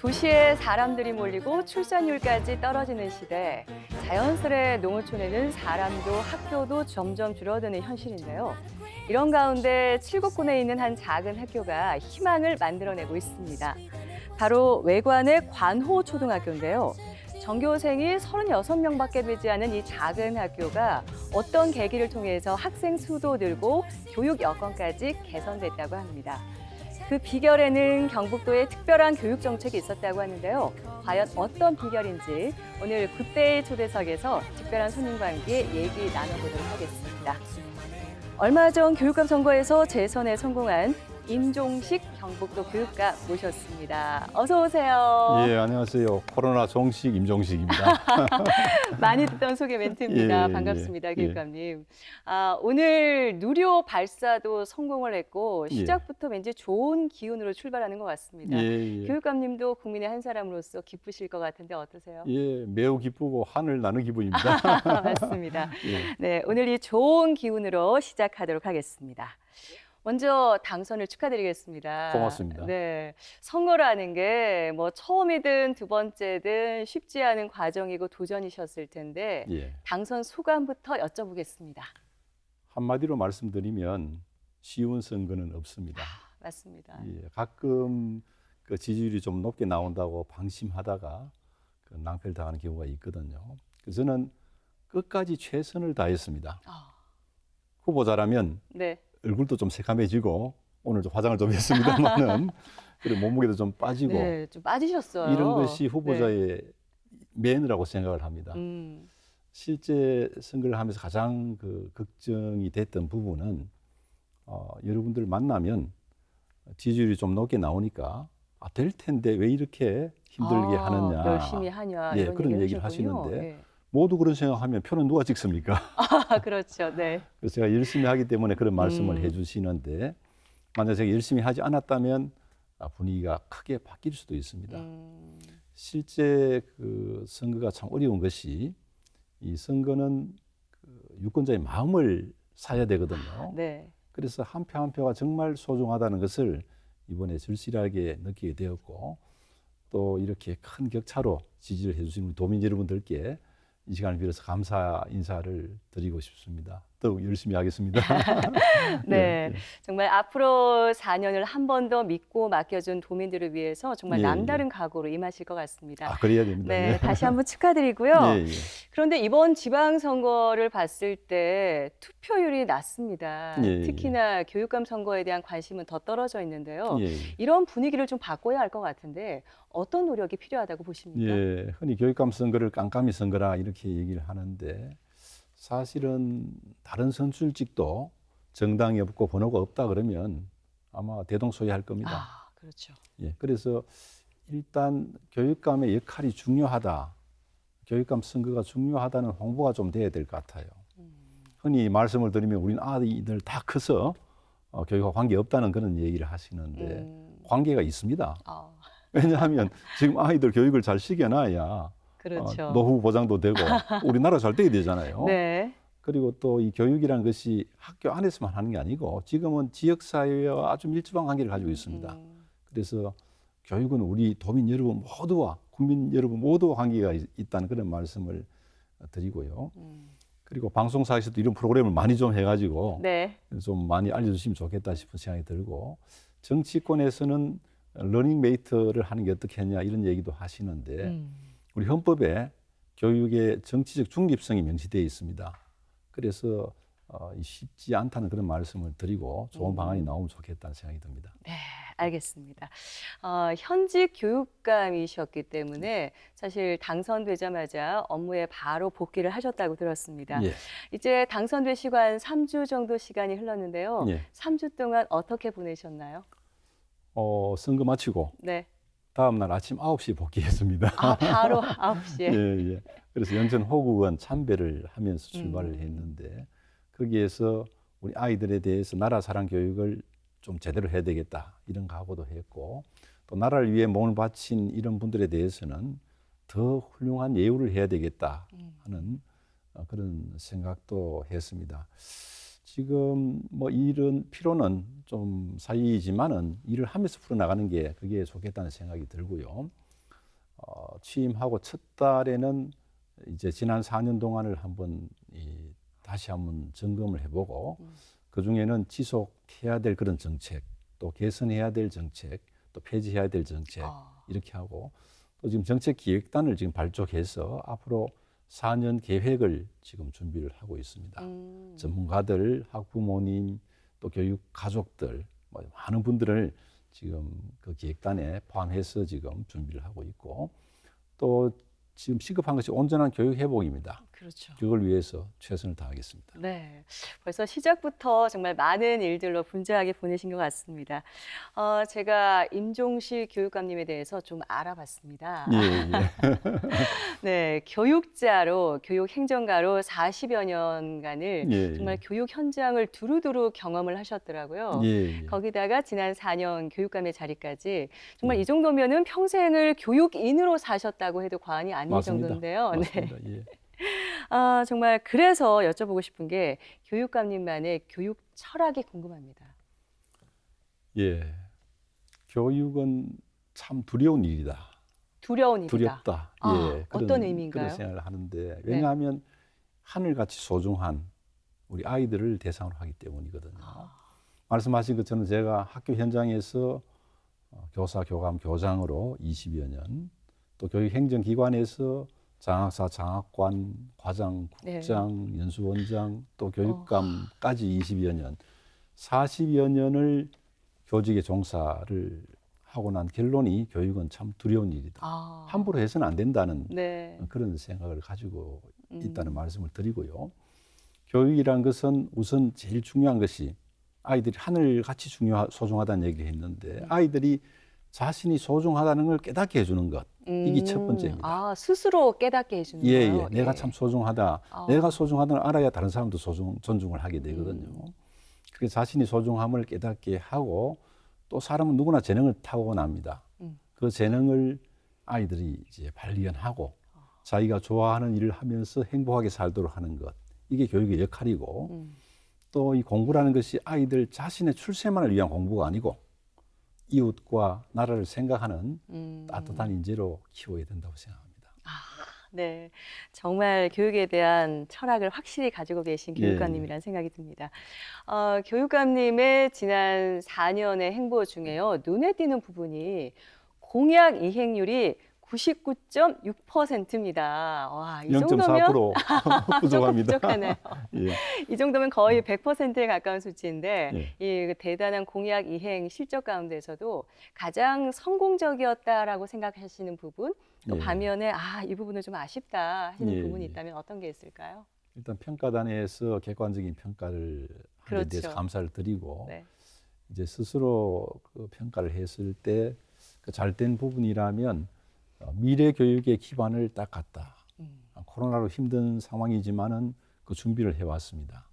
도시에 사람들이 몰리고 출산율까지 떨어지는 시대, 자연스레 농어촌에는 사람도 학교도 점점 줄어드는 현실인데요. 이런 가운데 칠곡군에 있는 한 작은 학교가 희망을 만들어내고 있습니다. 바로 외관의 관호 초등학교인데요. 전교생이 36명밖에 되지 않은 이 작은 학교가 어떤 계기를 통해서 학생 수도 늘고 교육 여건까지 개선됐다고 합니다. 그 비결에는 경북도의 특별한 교육 정책이 있었다고 하는데요. 과연 어떤 비결인지 오늘 굿데이 초대석에서 특별한 손님과 함께 얘기 나눠보도록 하겠습니다. 얼마 전 교육감 선거에서 재선에 성공한 임종식 경북도 교육감 모셨습니다. 어서 오세요. 예, 안녕하세요. 코로나 종식 임종식입니다. 많이 듣던 소개 멘트입니다. 예, 반갑습니다, 예, 교육감님. 아, 오늘 누료 발사도 성공을 했고 예. 시작부터 왠지 좋은 기운으로 출발하는 것 같습니다. 예, 예. 교육감님도 국민의 한 사람으로서 기쁘실 것 같은데 어떠세요? 예, 매우 기쁘고 하늘 나는 기분입니다. 맞습니다. 예. 네, 오늘 이 좋은 기운으로 시작하도록 하겠습니다. 먼저 당선을 축하드리겠습니다. 고맙습니다. 네, 선거라는 게 뭐 처음이든 두 번째든 쉽지 않은 과정이고 도전이셨을 텐데 예. 당선 소감부터 여쭤보겠습니다. 한마디로 말씀드리면 쉬운 선거는 없습니다. 맞습니다. 예, 가끔 그 지지율이 좀 높게 나온다고 방심하다가 그 낭패를 당하는 경우가 있거든요. 그래서 저는 끝까지 최선을 다했습니다. 아, 후보자라면 네, 얼굴도 좀 새카매지고 오늘 좀 화장을 좀 했습니다만은 그리고 몸무게도 좀 빠지고 네, 좀 빠지셨어요. 이런 것이 네. 후보자의 매너라고 생각을 합니다. 음, 실제 선거를 하면서 가장 그 걱정이 됐던 부분은 어, 여러분들 만나면 지지율이 좀 높게 나오니까 아, 될 텐데 왜 이렇게 힘들게 아, 하느냐. 열심히 하냐 예, 이런 그런 얘기를 하셨군요. 하시는데 예. 모두 그런 생각하면 표는 누가 찍습니까? 아, 그렇죠. 네. 그래서 제가 열심히 하기 때문에 그런 말씀을 음. 해주시는데 만약 제가 열심히 하지 않았다면 아, 분위기가 크게 바뀔 수도 있습니다. 음, 실제 그 선거가 참 어려운 것이 이 선거는 그 유권자의 마음을 사야 되거든요. 네. 그래서 한 표 한 표가 정말 소중하다는 것을 이번에 절실하게 느끼게 되었고 또 이렇게 큰 격차로 지지를 해주신 우리 도민 여러분들께 이 시간을 빌어서 감사 인사를 드리고 싶습니다. 더욱 열심히 하겠습니다. 네. 예, 예. 정말 앞으로 4년을 한 번 더 믿고 맡겨준 도민들을 위해서 정말 예, 남다른 각오로 임하실 것 같습니다. 아 그래야 됩니다. 네, 예. 다시 한번 축하드리고요. 예, 예. 그런데 이번 지방선거를 봤을 때 투표율이 낮습니다. 예, 예. 특히나 교육감 선거에 대한 관심은 더 떨어져 있는데요. 예, 예. 이런 분위기를 좀 바꿔야 할 것 같은데 어떤 노력이 필요하다고 보십니까? 예, 흔히 교육감 선거를 깜깜이 선거라 이렇게 얘기를 하는데 사실은 다른 선출직도 정당이 없고 번호가 없다 그러면 아마 대동소이할 겁니다. 아, 그렇죠. 예, 그래서 일단 교육감의 역할이 중요하다. 교육감 선거가 중요하다는 홍보가 좀 돼야 될 것 같아요. 음. 흔히 말씀을 드리면 우리는 아이들 다 커서 어, 교육과 관계 없다는 그런 얘기를 하시는데 음, 관계가 있습니다. 아, 왜냐하면 지금 아이들 교육을 잘 시켜놔야 그렇죠. 어, 노후 보장도 되고 우리나라 잘 돼야 되잖아요. 네. 그리고 또 이 교육이라는 것이 학교 안에서만 하는 게 아니고 지금은 지역 사회와 아주 밀접한 관계를 가지고 있습니다. 음, 그래서 교육은 우리 도민 여러분 모두와 국민 여러분 모두와 관계가 있- 있다는 그런 말씀을 드리고요. 음. 그리고 방송사에서도 이런 프로그램을 많이 좀 해가지고 네. 좀 많이 알려주시면 좋겠다 싶은 생각이 들고 정치권에서는 러닝메이트를 하는 게 어떻겠냐 이런 얘기도 하시는데 음. 우리 헌법에 교육의 정치적 중립성이 명시되어 있습니다. 그래서 어, 이 쉽지 않다는 그런 말씀을 드리고 좋은 음. 방안이 나오면 좋겠다는 생각이 듭니다. 네, 알겠습니다. 어, 현직 교육감이셨기 때문에 사실 당선되자마자 업무에 바로 복귀를 하셨다고 들었습니다. 예, 이제 당선되시고 한 3주 정도 시간이 흘렀는데요. 예. 3주 동안 어떻게 보내셨나요? 어, 선거 마치고 네. 다음 날 아침 9시에 복귀했습니다. 아, 바로 9시에. 예, 예. 그래서 연천 호국원 참배를 하면서 출발을 음. 했는데 거기에서 우리 아이들에 대해서 나라 사랑 교육을 좀 제대로 해야 되겠다 이런 각오도 했고 또 나라를 위해 몸을 바친 이런 분들에 대해서는 더 훌륭한 예우를 해야 되겠다 음. 하는 어, 그런 생각도 했습니다. 지금 뭐 일은 피로는 좀 사이지만은 일을 하면서 풀어나가는 게 그게 좋겠다는 생각이 들고요. 어, 취임하고 첫 달에는 이제 지난 4년 동안을 한번 이, 다시 한번 점검을 해보고 음. 그 중에는 지속해야 될 그런 정책, 또 개선해야 될 정책, 또 폐지해야 될 정책 아. 이렇게 하고 또 지금 정책 기획단을 지금 발족해서 앞으로 4년 계획을 지금 준비를 하고 있습니다. 음. 전문가들, 학부모님, 또 교육 가족들 뭐 많은 분들을 지금 그 기획단에 포함해서 지금 준비를 하고 있고 또 지금 시급한 것이 온전한 교육 회복입니다. 그렇죠. 그걸 위해서 최선을 다하겠습니다. 네, 벌써 시작부터 정말 많은 일들로 분주하게 보내신 것 같습니다. 어, 제가 임종실 교육감님에 대해서 좀 알아봤습니다. 예, 예. 네, 교육자로 교육 행정가로 40여 년간을 예, 정말 교육 현장을 두루두루 경험을 하셨더라고요. 예, 예. 거기다가 지난 4년 교육감의 자리까지 정말 음. 이 정도면은 평생을 교육인으로 사셨다고 해도 과언이 아닐 맞습니다. 정도인데요. 네. 맞습니다. 예. 아, 정말 그래서 여쭤보고 싶은 게 교육감님만의 교육 철학이 궁금합니다. 예. 교육은 참 두려운 일이다. 두려운 일이다. 두렵다. 아, 예. 어떤 의미인가요? 네. 그런 생각을 하는데 왜냐하면 하늘같이 소중한 우리 아이들을 대상으로 하기 때문이거든요. 아. 말씀하신 것처럼 제가 학교 현장에서 어, 교사, 교감, 교장으로 20여 년, 또 교육 행정기관에서 장학사, 장학관, 과장, 네. 국장, 연수원장, 또 교육감까지 20여 년, 40여 년을 교직에 종사를 하고 난 결론이 교육은 참 두려운 일이다. 아, 함부로 해서는 안 된다는 네. 그런 생각을 가지고 음. 있다는 말씀을 드리고요. 교육이란 것은 우선 제일 중요한 것이 아이들이 하늘같이 중요 소중하다는 얘기를 했는데 아이들이 자신이 소중하다는 걸 깨닫게 해주는 것. 이게 첫 번째입니다. 아, 스스로 깨닫게 해주는 예, 예. 거예요. 내가 참 소중하다. 아. 내가 소중하다는 걸 알아야 다른 사람도 소중, 존중을 하게 되거든요. 음. 그렇게 자신이 소중함을 깨닫게 하고 또 사람은 누구나 재능을 타고납니다. 음. 그 재능을 아이들이 이제 발견하고 자기가 좋아하는 일을 하면서 행복하게 살도록 하는 것. 이게 교육의 역할이고 음. 또 이 공부라는 것이 아이들 자신의 출세만을 위한 공부가 아니고 이웃과 나라를 생각하는 음. 따뜻한 인재로 키워야 된다고 생각합니다. 네, 정말 교육에 대한 철학을 확실히 가지고 계신 예, 교육감님이라는 생각이 듭니다. 어, 교육감님의 지난 4년의 행보 중에요, 눈에 띄는 부분이 공약 이행률이 99.6%입니다. 와, 이 정도면 0.4% 부족합니다. 부족하네요. 예. 이 정도면 거의 100%에 가까운 수치인데 예. 이 대단한 공약 이행 실적 가운데서도 가장 성공적이었다라고 생각하시는 부분, 또 예. 반면에 아, 이 부분은 좀 아쉽다 하시는 예, 부분이 예. 있다면 어떤 게 있을까요? 일단 평가단에서 객관적인 평가를 하는 데 그렇죠. 감사를 드리고 네. 이제 스스로 그 평가를 했을 때 그 잘된 부분이라면 어, 미래 교육의 기반을 딱 갖다. 음. 아, 코로나로 힘든 상황이지만은 그 준비를 해왔습니다.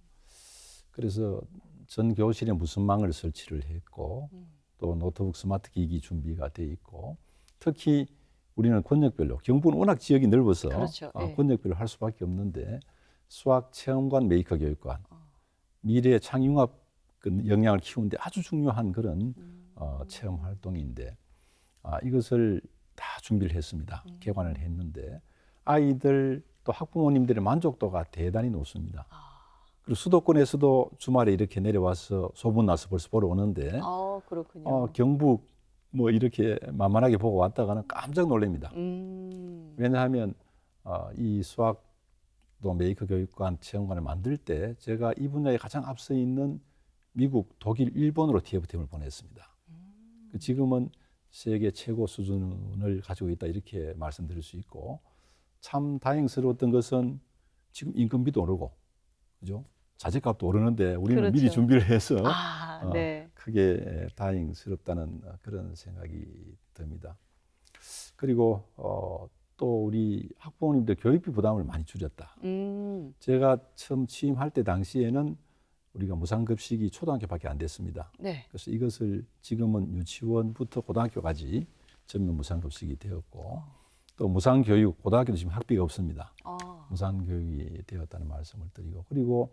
그래서 전 교실에 무슨 망을 설치를 했고 음. 또 노트북 스마트 기기 준비가 돼 있고 특히 우리는 권역별로 경북은 워낙 지역이 넓어서 그렇죠. 어, 예. 권역별로 할 수밖에 없는데 수학 체험관 메이커 교육관 어. 미래 창융합 그 역량을 키우는데 아주 중요한 그런 음. 어, 체험 활동인데 아, 이것을 다 준비를 했습니다. 음. 개관을 했는데 아이들 또 학부모님들의 만족도가 대단히 높습니다. 아, 그리고 수도권에서도 주말에 이렇게 내려와서 소문 나서 벌써 보러 오는데 어, 그렇군요. 어, 경북 뭐 이렇게 만만하게 보고 왔다가는 깜짝 놀랍니다. 음. 왜냐하면 어, 이 수학도 메이커 교육관 체험관을 만들 때 제가 이 분야에 가장 앞서 있는 미국, 독일, 일본으로 TF팀을 보냈습니다. 음. 그 지금은 세계 최고 수준을 가지고 있다 이렇게 말씀드릴 수 있고 참 다행스러웠던 것은 지금 인건비도 오르고 그죠? 자재값도 오르는데 우리는 그렇죠. 미리 준비를 해서 아, 어, 네. 크게 다행스럽다는 그런 생각이 듭니다. 그리고 어, 또 우리 학부모님들 교육비 부담을 많이 줄였다. 음. 제가 처음 취임할 때 당시에는 우리가 무상급식이 초등학교밖에 안 됐습니다. 네. 그래서 이것을 지금은 유치원부터 고등학교까지 전면 무상급식이 되었고 또 무상교육 고등학교도 지금 학비가 없습니다. 아. 무상교육이 되었다는 말씀을 드리고 그리고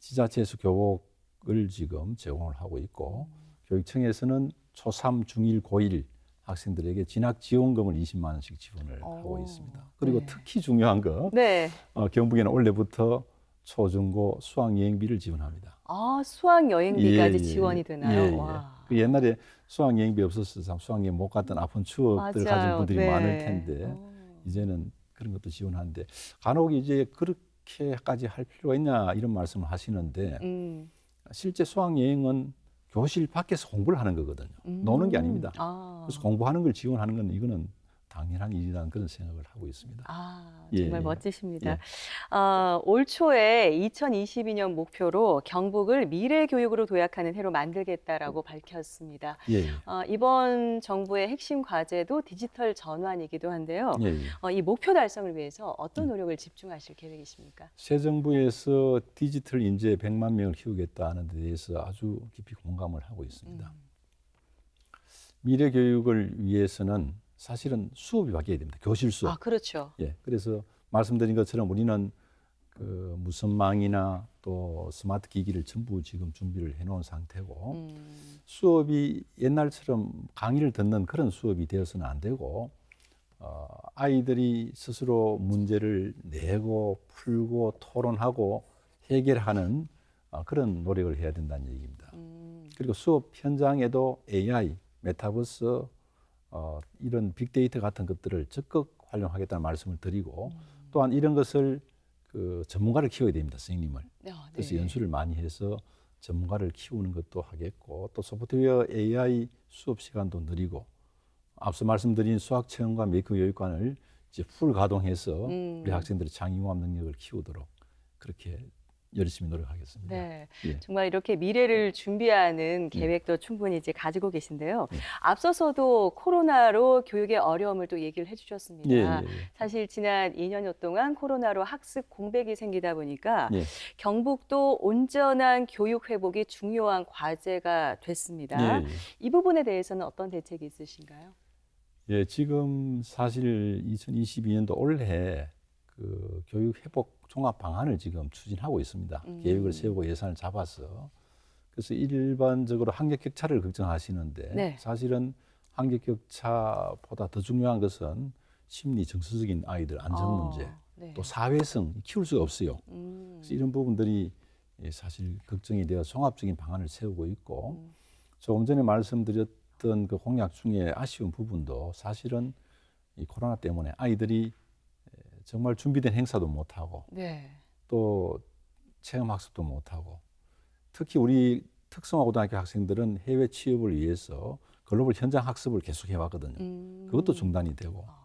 지자체에서 교복을 지금 제공을 하고 있고 교육청에서는 초3, 중1, 고1 학생들에게 진학 지원금을 20만 원씩 지원을 하고 오, 있습니다. 그리고 네. 특히 중요한 거 네. 어, 경북에는 올해부터 초중고 수학 여행비를 지원합니다. 아, 수학 여행비까지 예, 예, 지원이 예. 되나요? 예, 예. 와. 그 옛날에 수학 여행비 없어서 참 수학 여행 못 갔던 아픈 추억들 가진 맞아요. 분들이 네. 많을 텐데 어. 이제는 그런 것도 지원하는데 간혹 이제 그렇게까지 할 필요가 있냐 이런 말씀을 하시는데 음. 실제 수학 여행은 교실 밖에서 공부를 하는 거거든요. 노는 게 음. 아닙니다. 아. 그래서 공부하는 걸 지원하는 건 이거는 당연한 일이라는 그런 생각을 하고 있습니다. 아, 예, 정말 예. 멋지십니다. 예. 아, 올 초에 2022년 목표로 경북을 미래 교육으로 도약하는 해로 만들겠다라고 밝혔습니다. 예, 예. 어, 이번 정부의 핵심 과제도 디지털 전환이기도 한데요. 예, 예. 어, 이 목표 달성을 위해서 어떤 노력을 집중하실 계획이십니까? 새 정부에서 디지털 인재 100만 명을 키우겠다는 데 대해서 아주 깊이 공감을 하고 있습니다. 음. 미래 교육을 위해서는 사실은 수업이 바뀌어야 됩니다. 교실 수업. 아, 그렇죠. 예. 그래서 말씀드린 것처럼 우리는 그 무선망이나 또 스마트 기기를 전부 지금 준비를 해 놓은 상태고 음. 수업이 옛날처럼 강의를 듣는 그런 수업이 되어서는 안 되고 어, 아이들이 스스로 문제를 내고 풀고 토론하고 해결하는 어, 그런 노력을 해야 된다는 얘기입니다. 음. 그리고 수업 현장에도 AI, 메타버스 어, 이런 빅데이터 같은 것들을 적극 활용하겠다는 말씀을 드리고 음. 또한 이런 것을 그 전문가를 키워야 됩니다, 선생님을. 아, 그래서 네. 연수를 많이 해서 전문가를 키우는 것도 하겠고 또 소프트웨어 AI 수업 시간도 늘리고 앞서 말씀드린 수학 체험과 메이커 교육관을 이제 풀 가동해서 음. 우리 학생들의 창의융합 능력을 키우도록 그렇게 열심히 노력하겠습니다. 네. 예. 정말 이렇게 미래를 준비하는 계획도 충분히 이제 가지고 계신데요. 예. 앞서서도 코로나로 교육의 어려움을 또 얘기를 해주셨습니다. 예, 예, 사실 지난 2년여 동안 코로나로 학습 공백이 생기다 보니까 예. 경북도 온전한 교육 회복이 중요한 과제가 됐습니다. 예, 예. 이 부분에 대해서는 어떤 대책이 있으신가요? 예, 지금 사실 2022년도 올해 그 교육 회복 종합 방안을 지금 추진하고 있습니다. 음. 계획을 세우고 예산을 잡아서 그래서 일반적으로 학력 격차를 걱정하시는데 네. 사실은 학력 격차보다 더 중요한 것은 심리 정서적인 아이들 안정 어, 문제 네. 또 사회성 키울 수가 없어요. 음, 그래서 이런 부분들이 예, 사실 걱정이 되어 종합적인 방안을 세우고 있고 음. 조금 전에 말씀드렸던 그 공약 중에 아쉬운 부분도 사실은 이 코로나 때문에 아이들이 에, 정말 준비된 행사도 못 하고 네. 또 체험 학습도 못 하고 특히 우리 특성화 고등학교 학생들은 해외 취업을 위해서 글로벌 현장 학습을 계속 해 왔거든요. 음. 그것도 중단이 되고 아.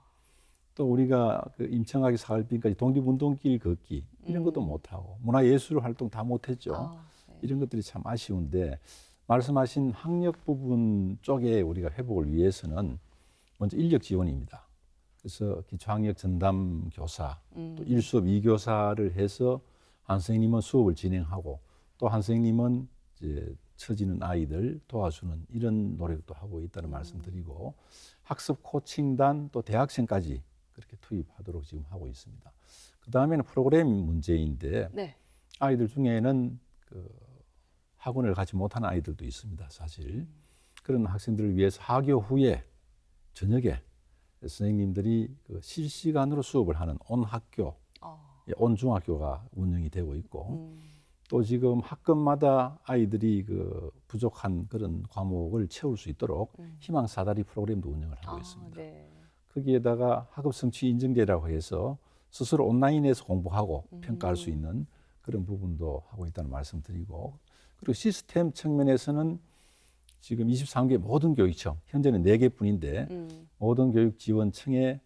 또 우리가 그 임청하기 사흘빈까지 독립운동길 걷기 이런 것도 음. 못 하고 문화예술 활동 다 못했죠. 아, 네. 이런 것들이 참 아쉬운데 말씀하신 학력 부분 쪽에 우리가 회복을 위해서는 먼저 인력 지원입니다. 그래서 기초학력 전담 교사 음. 또 1수업 2교사를 해서 한 선생님은 수업을 진행하고 또 한 선생님은 이제 처지는 아이들 도와주는 이런 노력도 하고 있다는 말씀드리고 학습 코칭단 또 대학생까지 그렇게 투입하도록 지금 하고 있습니다. 그 다음에는 프로그램 문제인데 네. 아이들 중에는 그 학원을 가지 못하는 아이들도 있습니다. 사실 그런 학생들을 위해서 하교 후에 저녁에 선생님들이 그 실시간으로 수업을 하는 온 학교, 어. 예, 온 중학교가 운영이 되고 있고 음. 또 지금 학급마다 아이들이 그 부족한 그런 과목을 채울 수 있도록 음. 희망 사다리 프로그램도 운영을 하고 아, 있습니다. 네. 거기에다가 학업 성취 인증제라고 해서 스스로 온라인에서 공부하고 음. 평가할 수 있는 그런 부분도 하고 있다는 말씀드리고 그리고 시스템 측면에서는 지금 23개 모든 교육청 현재는 4개뿐인데 음. 모든 교육 지원청에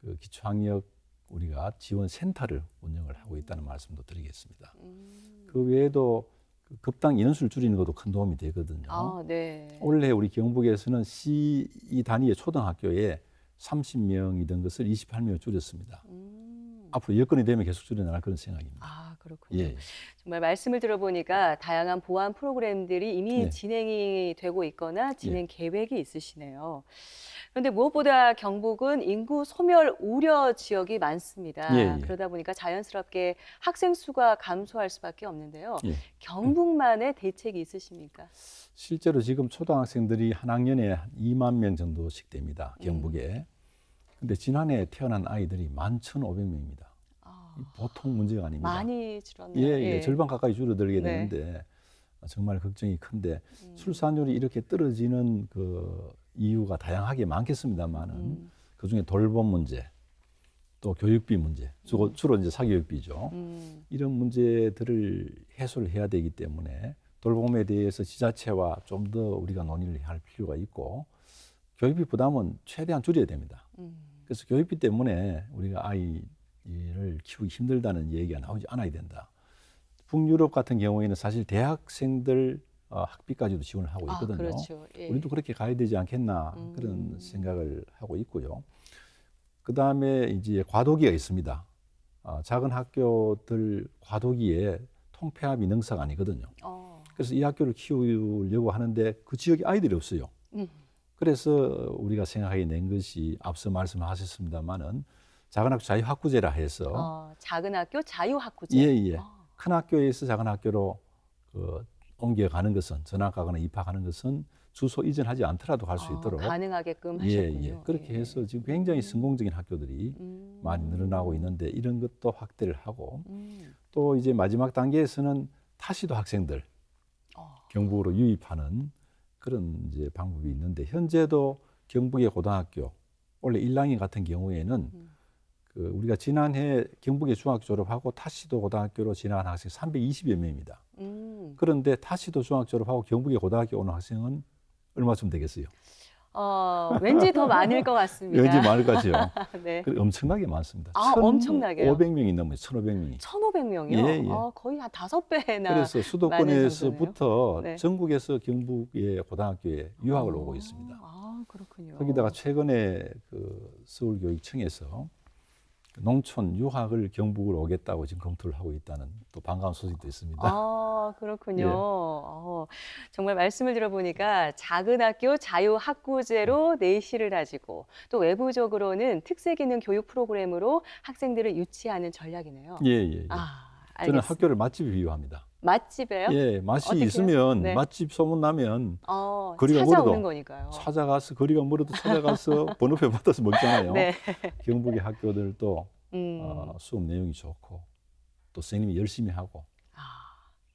그 기초학력 우리가 지원 센터를 운영을 하고 있다는 말씀도 드리겠습니다. 음. 그 외에도 그 급당 인원수를 줄이는 것도 큰 도움이 되거든요. 아, 네. 올해 우리 경북에서는 C 이 단위의 초등학교에 30명이던 것을 28명으로 줄였습니다. 음. 앞으로 여건이 되면 계속 줄여나갈 그런 생각입니다. 아, 그렇군요. 예. 정말 말씀을 들어보니까 다양한 보안 프로그램들이 이미 네. 진행이 되고 있거나 진행 계획이 있으시네요. 그런데 무엇보다 경북은 인구 소멸 우려 지역이 많습니다. 예, 예. 그러다 보니까 자연스럽게 학생 수가 감소할 수밖에 없는데요. 예. 경북만의 대책이 있으십니까? 실제로 지금 초등학생들이 한 학년에 한 2만 명 정도씩 됩니다. 경북에. 근데 지난해 태어난 아이들이 11,500명입니다. 아, 보통 문제가 아닙니다. 많이 줄었네요. 예, 예, 절반 가까이 줄어들게 네. 되는데 정말 걱정이 큰데 음. 출산율이 이렇게 떨어지는 그 이유가 다양하게 많겠습니다만은 음, 그 중에 돌봄 문제, 또 교육비 문제, 주로, 주로 이제 사교육비죠. 음, 이런 문제들을 해소를 해야 되기 때문에 돌봄에 대해서 지자체와 좀 더 우리가 논의를 할 필요가 있고 교육비 부담은 최대한 줄여야 됩니다. 음. 그래서 교육비 때문에 우리가 아이를 키우기 힘들다는 얘기가 나오지 않아야 된다. 북유럽 같은 경우에는 사실 대학생들 어, 학비까지도 지원을 하고 아, 있거든요. 그렇죠. 예. 우리도 그렇게 가야 되지 않겠나 음. 그런 생각을 하고 있고요. 그 다음에 이제 과도기가 있습니다. 어, 작은 학교들 과도기에 통폐합이 능사가 아니거든요. 어, 그래서 이 학교를 키우려고 하는데 그 지역에 아이들이 없어요. 음. 그래서 우리가 생각하게 낸 것이 앞서 말씀하셨습니다마는 작은 학교 자유학구제라 해서 어, 작은 학교 자유학구제. 예, 예. 어, 큰 학교에서 작은 학교로 그 옮겨가는 것은 전학가거나 입학하는 것은 주소 이전하지 않더라도 갈수 어, 있도록 가능하게끔 예, 하셨군요. 예. 그렇게 예. 해서 지금 굉장히 성공적인 학교들이 음. 많이 늘어나고 있는데 이런 것도 확대를 하고 음. 또 이제 마지막 단계에서는 타시도 학생들 어, 경북으로 유입하는 그런 이제 방법이 있는데 현재도 경북의 고등학교 원래 일랑이 같은 경우에는 음. 그 우리가 지난해 경북의 중학교 졸업하고 타시도 고등학교로 지나간 학생 320여 명입니다. 음. 그런데 타시도 중학교 졸업하고 경북의 고등학교 오는 학생은 얼마쯤 되겠어요? 어, 왠지 더 많을 것 같습니다. 왠지 많을 것 같죠. 네. 그 엄청나게 많습니다. 아, 엄청나게요? 500명이 넘어요. 1,500명이. 1,500명이요? 예, 예. 어, 거의 한 다섯 배나. 그래서 수도권에서부터 네. 전국에서 경북의 고등학교에 유학을 어, 오고 있습니다. 아, 그렇군요. 거기다가 최근에 그 서울교육청에서 그 농촌 유학을 경북으로 오겠다고 지금 검토를 하고 있다는 또 반가운 소식도 있습니다. 아, 그렇군요. 예. 어, 정말 말씀을 들어보니까 작은 학교 자유 학구제로 내실을 다지고 또 외부적으로는 특색 있는 교육 프로그램으로 학생들을 유치하는 전략이네요. 예, 예, 예. 아, 저는 알겠습니다. 학교를 맛집에 비유합니다. 맛집이에요? 예, 맛이 어떻게요? 있으면 네. 맛집 소문 나면 어, 거리가 찾아오는 멀어도 거니까요. 찾아가서 거리가 멀어도 찾아가서 번호표 받아서 먹잖아요. 네. 경북의 학교들도 음. 어, 수업 내용이 좋고 또 선생님이 열심히 하고 아,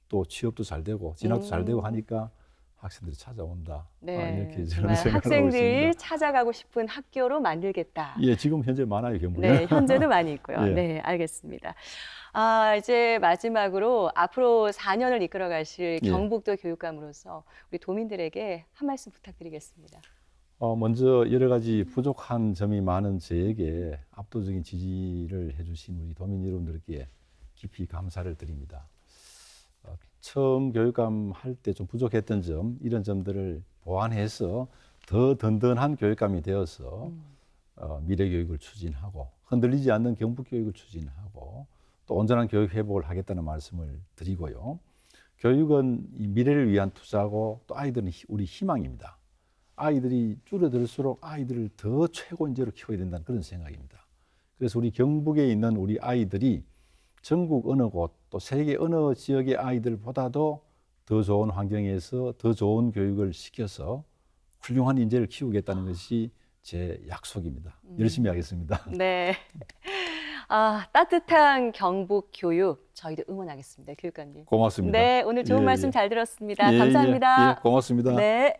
또 취업도 잘 되고 진학도 잘 되고 음. 하니까 학생들이 찾아온다. 네. 아, 이렇게 저는 학생들이. 찾아가고 싶은 학교로 만들겠다. 예, 지금 현재 많아요 경북에. 네, 현재도 많이 있고요. 예. 네, 알겠습니다. 아, 이제 마지막으로 앞으로 4년을 이끌어 가실 예. 경북도 교육감으로서 우리 도민들에게 한 말씀 부탁드리겠습니다. 어, 먼저 여러 가지 부족한 점이 많은 저에게 압도적인 지지를 해주신 우리 도민 여러분들께 깊이 감사를 드립니다. 어, 처음 교육감 할 때 좀 부족했던 점 이런 점들을 보완해서 더 든든한 교육감이 되어서 음. 어, 미래 교육을 추진하고 흔들리지 않는 경북 교육을 추진하고 또 온전한 교육 회복을 하겠다는 말씀을 드리고요. 교육은 이 미래를 위한 투자고 또 아이들은 희- 우리 희망입니다. 아이들이 줄어들수록 아이들을 더 최고 인재로 키워야 된다는 그런 생각입니다. 그래서 우리 경북에 있는 우리 아이들이 전국 어느 곳 또 세계 어느 지역의 아이들보다도 더 좋은 환경에서 더 좋은 교육을 시켜서 훌륭한 인재를 키우겠다는 것이 제 약속입니다. 열심히 하겠습니다. 네. 아, 따뜻한 경북 교육 저희도 응원하겠습니다. 교육감님. 고맙습니다. 네, 오늘 좋은 예, 말씀 예. 잘 들었습니다. 예, 예, 감사합니다. 예, 고맙습니다. 네.